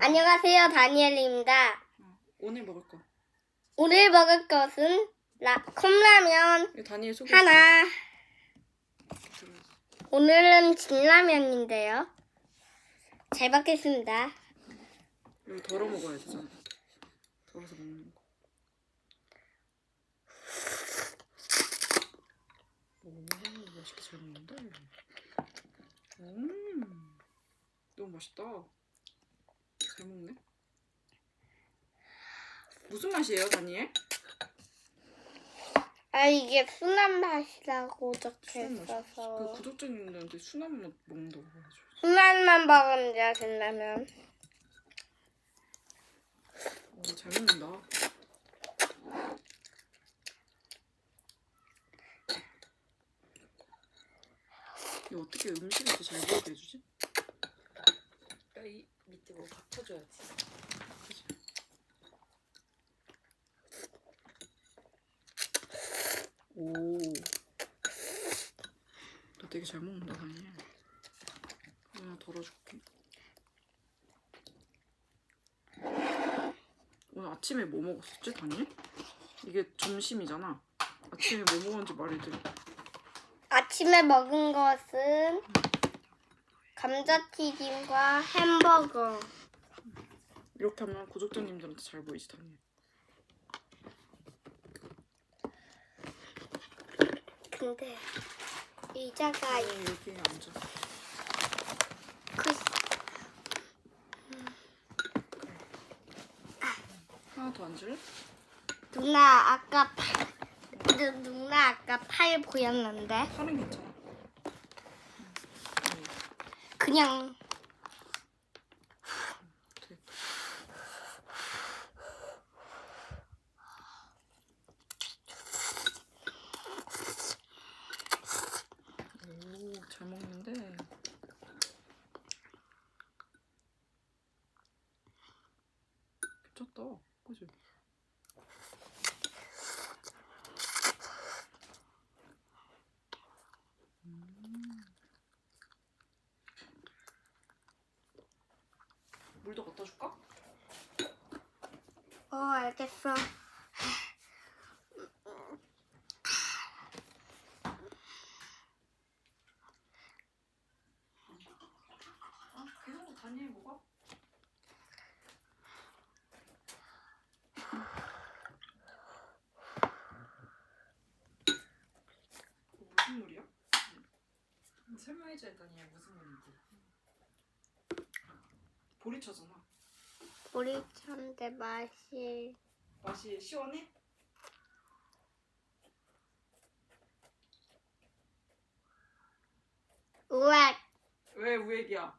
안녕하세요, 다니엘입니다. 오늘 먹을 거. 오늘 먹을 것은 라, 컵라면 이거 다니엘. 하나. 들어있어. 오늘은 진라면인데요. 잘 먹겠습니다. 여기 덜어 먹어야 되잖아. 덜어서 먹는 거. 오, 맛있게 잘 먹는다. 음, 너무 맛있다. 잘 먹네. 무슨 맛이에요, 다니엘? 아, 이게 순한 맛이라고 적혀 순한 맛이. 그 있어서. 구독자님들한테 순한 맛 먹는다고 해가지고. 순한 맛 먹으면 돼요, 진라면. 오, 잘 먹는다. 이거 어떻게 음식을 이렇게 잘 보이게 해주지? 이 밑에 뭐 받쳐줘야지. 오. 너 되게 잘 먹는다, 다니엘. 하나 덜어줄게. 오늘 아침에 뭐 먹었었지, 다니엘? 이게 점심이잖아. 아침에 뭐 먹었는지 말해줘. 아침에 먹은 것은 감자튀김과 햄버거. 이렇게 하면 구독자님들한테 잘 보이지, 다니엘. 근데 의자가 아, 여기에 앉아. 크 하나 더 앉을래? 누나 아까 팔 누- 누나 아까 팔 보였는데 팔은 괜찮아. 응. 그냥. 오, 잘 먹는데. 괜찮다. 그지? 물도 갖다 줄까? 어 알겠어 아, 계속 먹어? 무슨 물이야? 설명해줘야 다니엘 무슨 말인지. 보리차잖아. 참데 맛이 맛이 시원해? 우악 왜 우액이야?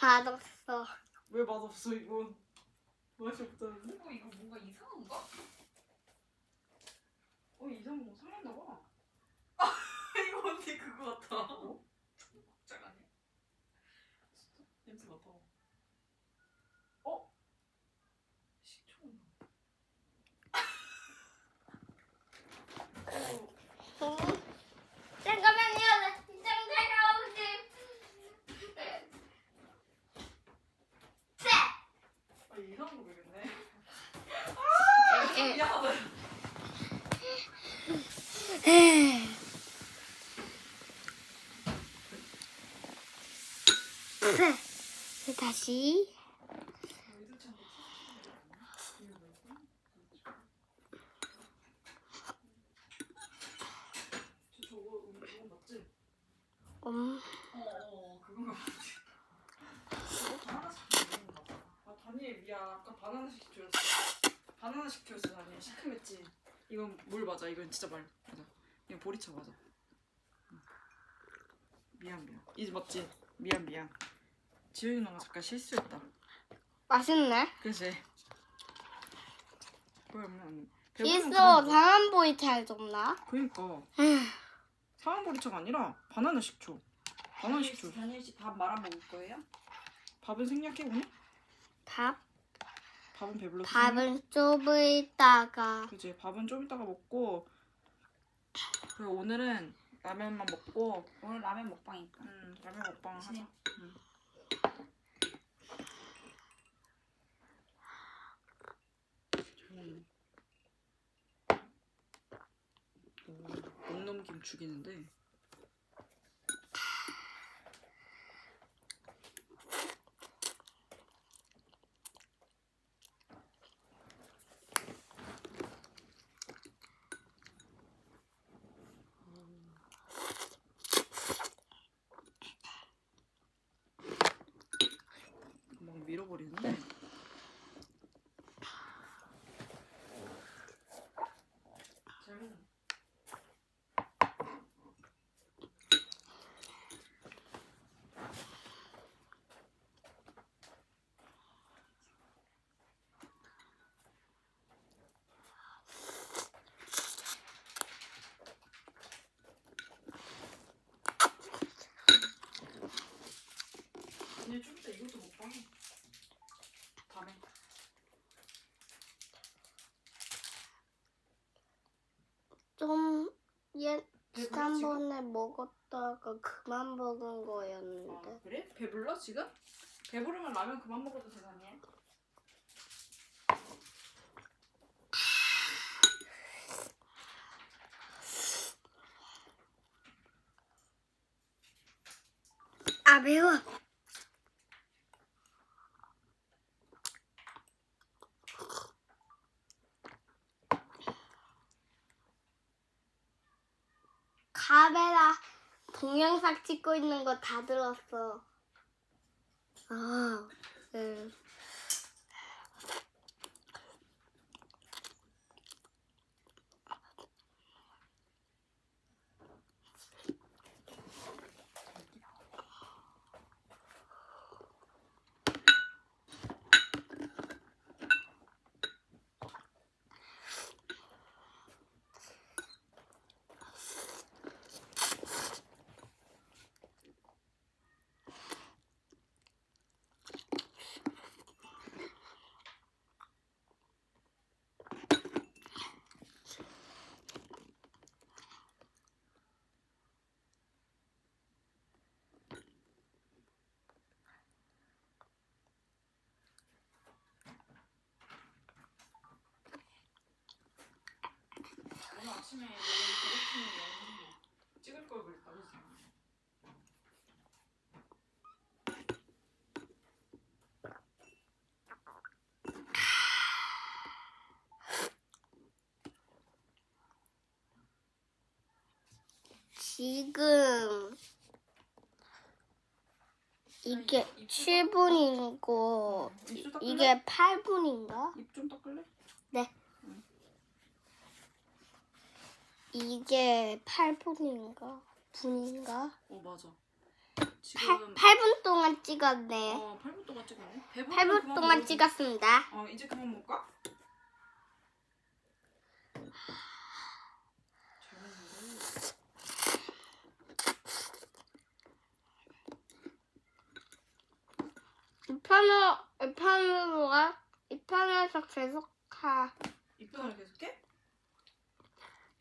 맛없어 왜 맛없어 이건? 맛이 없다는데? 어 이거 뭔가 이상한가? 어 이상한 거 상했나 봐. 이거 언니 그거 같아. 어? 복장 아니야? 냄새 맡아. 어? 식초. 어, 음. 잠깐만요 나 진짜 차가운데 아 이상한 거 되겠네. 에, 미안하다. 에. 다시 저 저거 음, 이거 맞지? 음, 어어 그건가 보지. 바나나 시켜 먹는가 봐. 아 다니엘 미안 아까 바나나 시켜줬어. 바나나 시켜줬어 다니엘 시큼했지. 이건 물 맞아. 이건 진짜 말 맞아. 이건 보리차 맞아. 응. 미안 미안. 이제 맞지? 미안 미안. 지효이 누나가 잠깐 실수했다. 맛있네 그지? 그러면 있어 상한 보이 잘 줬나? 그니까 에휴, 상한 보리차가 아니라 바나나 식초. 바나나 식초. 다니엘 씨밥 말아 먹을 거예요? 밥은 생략해 오늘? 밥 밥은 배불러. 밥은 좀 있다가. 그지 밥은 좀 있다가 먹고. 그리고 오늘은 라면만 먹고. 오늘 라면 먹방이니까. 음 라면 먹방 하자. 음. 음. 옥놈김 죽이는데. 지난번에 먹었다가 그만 먹은 아, 거였는데. 그래? 배불러 지금? 배부르면 라면 그만 먹어도 되잖니? 아, 매워. 동영상 찍고 있는 거 다 들었어. 아, 네. 오늘 아침에 찍을 걸 그랬다 그지? 지금 이게 7분이고 입술 닦을래? 이게 8분인가? 입 좀 닦을래? 이게 8분인가? 분인가? 어 맞아 8, 지금 8분 동안 찍었네. 어 8분 동안 찍었네 배부르면 8분 그만 동안 먹어도- 찍었습니다. 어 이제 그만 먹을까? 잘 먹는데 이 편으로, 이 편으로가, 이 편에서 계속 하, 입편을 계속해?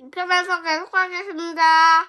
이 편에서 계속 하겠습니다.